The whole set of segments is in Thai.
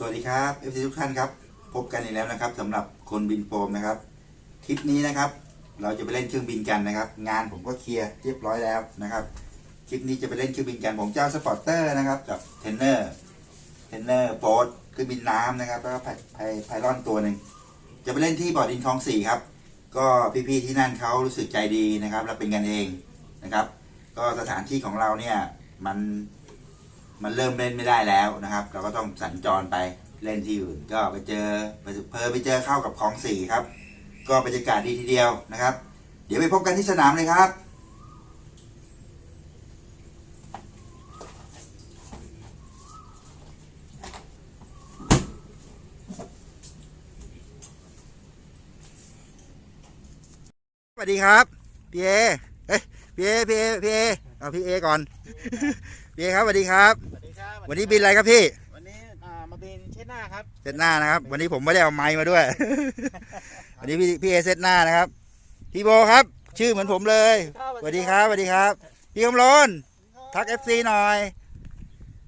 สวัสดีครับเอฟซีทุกท่านครับ พบกันอีกแล้วนะครับสำหรับคนบินโฟมนะครับทริปนี้นะครับ เราจะไปเล่นเครื่องบินกันนะครับ งานผมก็เคลียร์เรียบร้อยแล้วนะครับคลิปนี้จะไปเล่นเครื่องบินกันผมเจ้าสปอร์เตอร์นะครับกับเทนเนอร์เทนเนอร์โฟร์เครื่องบินน้ำนะครับแล้วก็ไพไพไพลอนตัวหนึ่งจะไปเล่นที่บ่อดินคลองสี่ครับก็พี่ๆที่นั่นเขารู้สึกใจดีนะครับและเป็นกันเองนะครับ ก็สถานที่ของเราเนี่ยมัน มันเริ่มเล่นไม่ได้แล้วนะครับ เราก็ต้องสัญจรไปเล่นที่อื่น ก็ไปเจอเพอไปเจอเข้ากับคลองสี่ครับ ก็บรรยากาศดีทีเดียวนะครับ เดี๋ยวไปพบกันที่สนามเลยครับสวัสดีครับพี่เอเอ้ยพี่เอพี่เอพี่เอเอาพี่เอก่อน พี่เอครับสวัสดีครับ สวัสดีครับวันนี้บินอะไรครับพี่ วันนี้อ่ามาบินเช็ดหน้าครับเซตหน้านะครับ วันนี้ผมไม่ได้เอาไม้มาด้วย วันนี้พี่พี่เอเซตหน้านะครับพี่โบครับ ชื่อเหมือนผมเลยสวัสดีครับสวัสดีครับ พี่กำลนทักเอฟซีหน่อย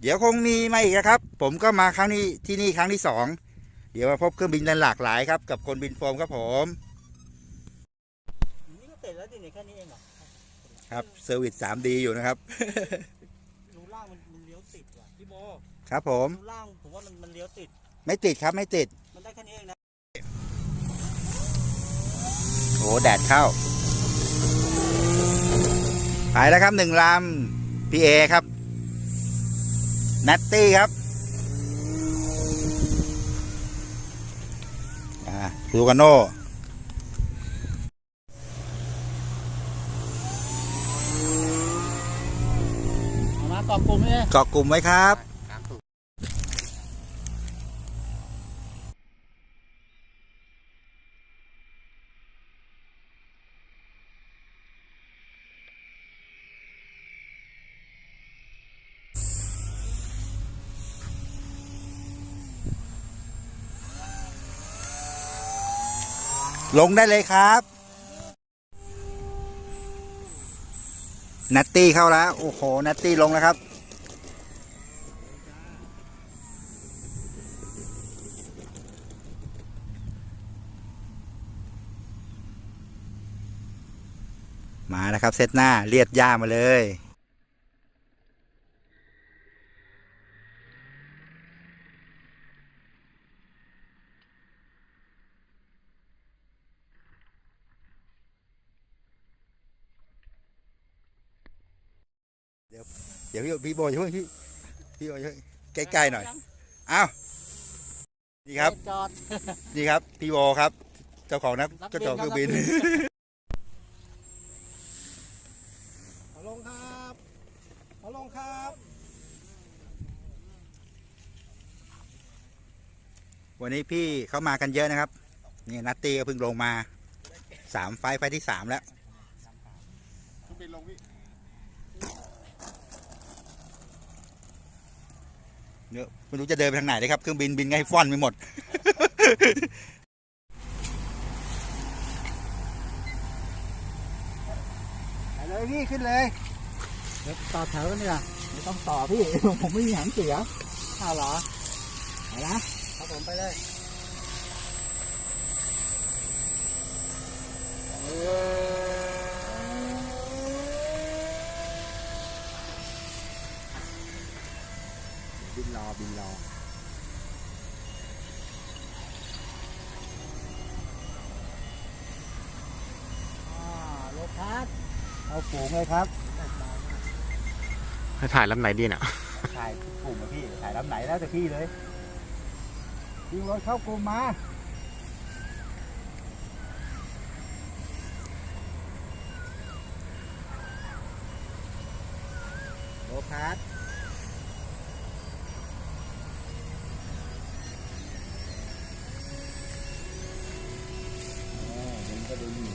เดี๋ยวคงมีมาอีกนะครับ ผมก็มาครั้งนี้ที่นี่ครั้งที่สองเดี๋ยวมาพบเครื่องบินกันหลากหลายครับ กับคนบินโฟมครับผม นี่ก็เสร็จแล้วดิเนี่ยแค่นี้เองเหรอครับเซอร์วิส 3D อยู่นะครับ รูล่างมันมันเลี้ยวติดว่ะพี่โบ ครับผมรูล่างผมว่ามันมันเลี้ยวติด ไม่ติดครับไม่ติด มันได้แค่นี้เองนะ โอ้แดดเข้า ไปแล้วครับหนึ่งลำพี่เอครับนัตตี้ครับอ่าลูกาโน่เอามาตอบกลุ่มเลยเกาะกลุ่มไว้ครับ ลงได้เลยครับ นัตตี้เข้าแล้ว โอ้โห นัตตี้ลงแล้วครับ มานะครับเซตหน้าเลียดย่ามาเลย เดี๋ยว เดี๋ยวพี่พี่โบอย่าเพิ่งพี่พี่โบอย่าเพิ่งใกล้ๆหน่อยอ้าวนี่ครับจอดนี่ครับพี่โบครับ เจ้าของนักรับเจ้าของเครื่องบินรับบินเอาลงครับเอาลงครับวันนี้พี่เขามากันเยอะนะครับ นี่นัตตี้ก็เพิ่งลงมาสามไฟล์ไฟล์ที่สามแล้ว บินลงพี่ เดี๋ยวไม่รู้จะเดินไปทางไหนเลยครับเครื่องบินบินไงให้ฟ่อนไปหมดไปเลยพี่ขึ้นเลยเดี๋ยวต่อแถวกันดีกว่าไม่ต้องต่อพี่ ผมไม่มีหางเสียอ้าวเหรอไปนะครับผมไปเลยบินรอ บินรออ่าโลคัสเอาฝูงเลยครับให้ถ่ายลำไหนดีเนี่ยถ่ายกลุ่มอะพี่ ถ่ายลำไหนแล้วแต่พี่เลยยิงรถเข้ากลุ่มมา โลคัสมันก็ดูหนี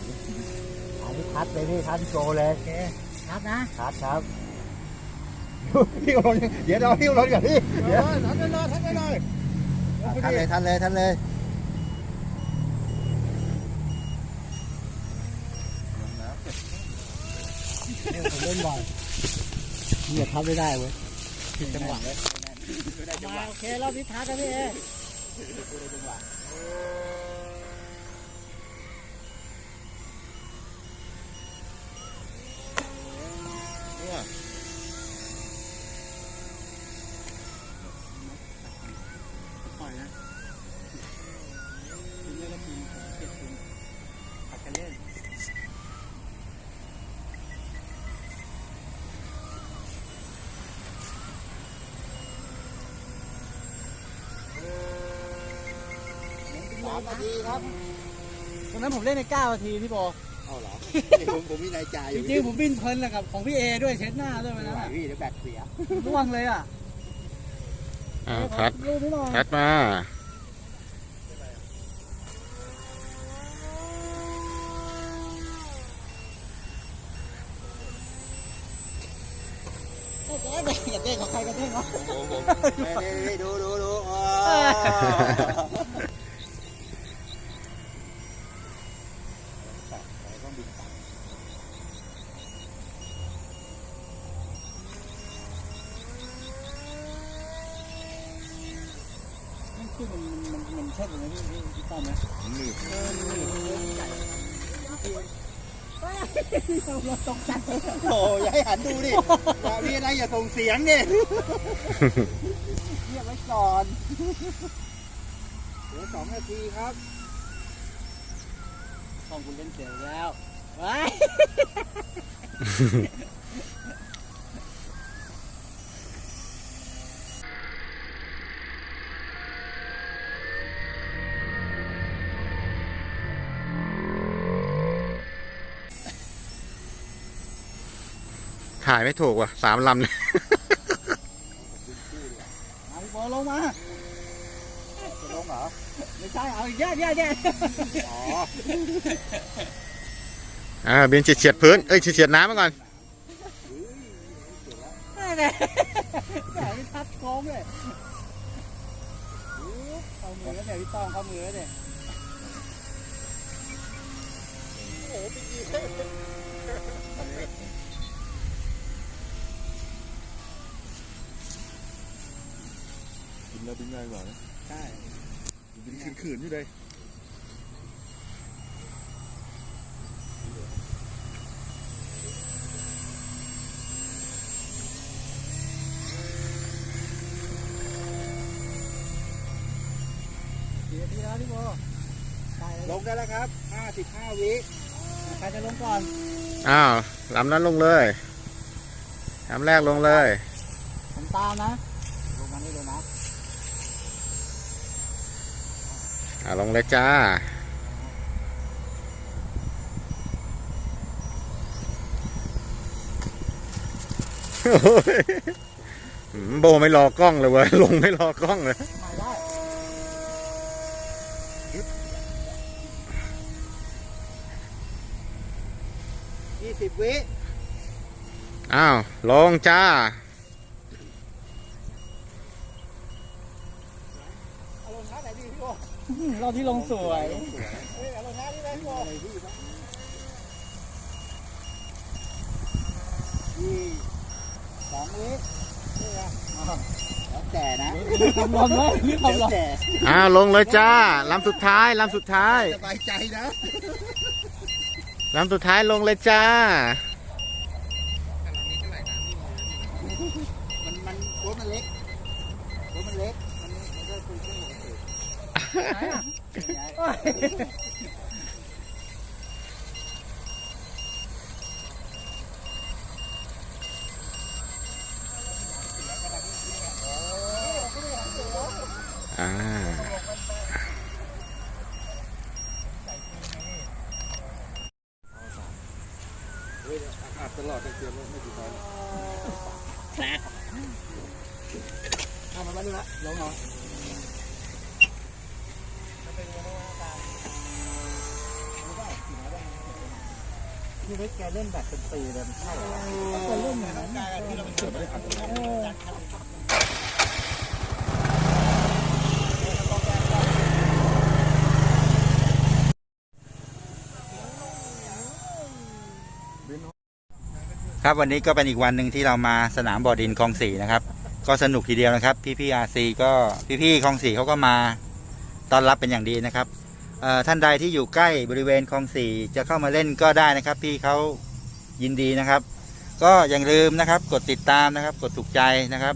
อันนี้ คัดเลยพี่คัดโกเลยโอเคคัดนะ คัดครับพี่กำลังเดี๋ยวรอพี่กำลังก่อนพี่เดี๋ยวทันไปเลยทันไปเลยทันเลยทันเลยทันเลยผมเล่นบ่อยเนี่ยทับไม่ได้เว้ยผิดจังหวะมาโอเครอบนี้ทักกันพี่เอามนาทีครับตอนนั้นผมเล่นใน9นาทีพี่โบเอาเหรอ ผมผมมีนายจ่ายอจยู่ริงๆผมบินเพลินแหละกับของพี่เอด้วยเช็ดหน้าด้วยวันไม่นั้นไหวอะพี่เดี๋ยวแบตเสีย ร่วงเลยอะอ่าพัดรูปนี้หน่อยพัดมาเอ๊ะเด้งอย่าเด้งของใครกันเด้งเนาะโอ้โหนี่นี่ดูดูดูอ๋อ มันมันมันมันมันเช็ดเลยนะพี่พี่พี่ต้อมนะหนีบเออนี่เราตกใจโอ้ยอย่าให้หันดูดิว่าพี่อะไรอย่าส่งเสียงดิเงียบไว้ก่อนเหลือสองนาทีครับของคุณเล่นเสียแล้วว้าย ถ่ายไม่ถูกว่ะสามลำเนี่ยเอาพี่โบลงมาจะลงเหรอ ไม่ใช่ เอาอีกแย่แย่แย่อ๋ออ่าบินเฉียดๆพื้น เอ้ยเฉียดๆน้ำมาก่อนแม่เนี่ยแม่ไม่ทัดโค้งเลยเข้ามือแล้วเนี่ยพี่ต้องเข้ามือแล้วเนี่ยบิน แล้วบินง่ายกว่านะใช่บินขืนๆอยู่เลยสี่นาทีแล้วพี่โบได้ลแล้วงได้แล้วครับ 55 วิใครจะลงก่อน อ้าวลำนั้นลงเลยลำแรกลงเลย ผมตามนะลงมานี่เลยนะ อ่าลงเลยจ้าโอ้ยหืมโบไม่รอกล้องเลยเว้ย ลงไม่รอกล้องเลยมาได้20วิ อ้าว ลงจ้าเอาลงท้าไหนดี พี่โบเราที่ลงสวยเฮ้ยเอาลงท้าที่ไหนพี่โบยี่สองวินี่ไงแล้วแต่นะคำนวณเลยนี่แล้วคำนวณแต่อ้าวลงเลยจ้าลำสุดท้ายลำสุดท้ายสบายใจนะลำสุดท้ายลงเลยจ้ามันมันรถมันเล็กรถมันเล็ก มันมันก็คุยเครื่องปกติ ไหน อะไงอ่าเฮ้ยอัดตลอดเลยเตรียมไม่กี่ตอนเอามาบ้านละลงเหรอ พี่เล็กแกเล่นแบบเป็นปีเลยใช่เหรอแกเล่นอย่างนั้นที่เราไปเกิดไม่ได้อัดครับวันนี้ก็เป็นอีกวันหนึ่งที่เรามาสนามบ่อดินคลองสี่นะครับ ก็สนุกทีเดียวนะครับ พี่พี่อาซีก็พี่พี่คลองสี่เขาก็มาต้อนรับเป็นอย่างดีนะครับ ท่านใดที่อยู่ใกล้บริเวณคลองสี่จะเข้ามาเล่นก็ได้นะครับ พี่เขายินดีนะครับ ก็อย่าลืมนะครับ กดติดตามนะครับ กดถูกใจนะครับ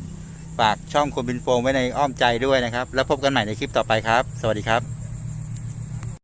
ฝากช่องคนบินโฟมไว้ในอ้อมใจด้วยนะครับ แล้วพบกันใหม่ในคลิปต่อไปครับ สวัสดีครับ